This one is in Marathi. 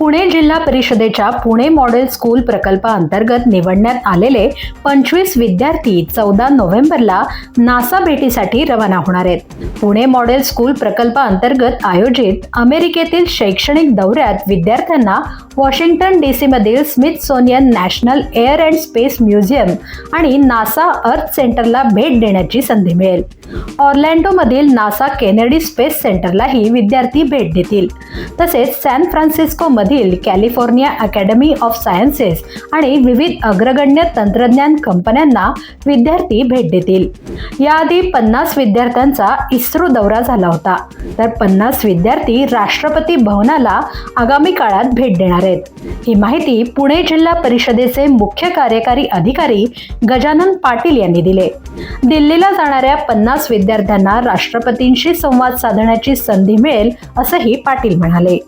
पुणे जिल्हा परिषदेच्या पुणे मॉडेल स्कूल प्रकल्पाअंतर्गत निवडण्यात आलेले पंचवीस विद्यार्थी चौदा नोव्हेंबरला नासा भेटीसाठी रवाना होणार आहेत. पुणे मॉडेल स्कूल प्रकल्पाअंतर्गत आयोजित अमेरिकेतील शैक्षणिक दौऱ्यात विद्यार्थ्यांना Washington D सीमधील Smithsonian National Air and Space Museum आणि नासा अर्थ सेंटरला भेट देण्याची संधी मिळेल. ऑर्लँडोमधील नासा केनेडी स्पेस सेंटरलाही विद्यार्थी भेट देतील. तसेच सॅन फ्रान्सिस्को मधील कॅलिफोर्निया अकॅडमी ऑफ सायन्सेस आणि विविध अग्रगण्य तंत्रज्ञान कंपन्यांना विद्यार्थी भेट देतील. याआधी पन्नास विद्यार्थ्यांचा इस्रो दौरा झाला होता. तर पन्नास विद्यार्थी राष्ट्रपती भवनाला आगामी काळात भेट देणार आहेत. ही माहिती पुणे जिल्हा परिषदेचे मुख्य कार्यकारी अधिकारी गजानन पाटील यांनी दिले. दिल्लीला जाणाऱ्या पन्नास विद्यार्थ्यांना राष्ट्रपतींशी संवाद साधण्याची संधी मिळेल असंही पाटील म्हणाले.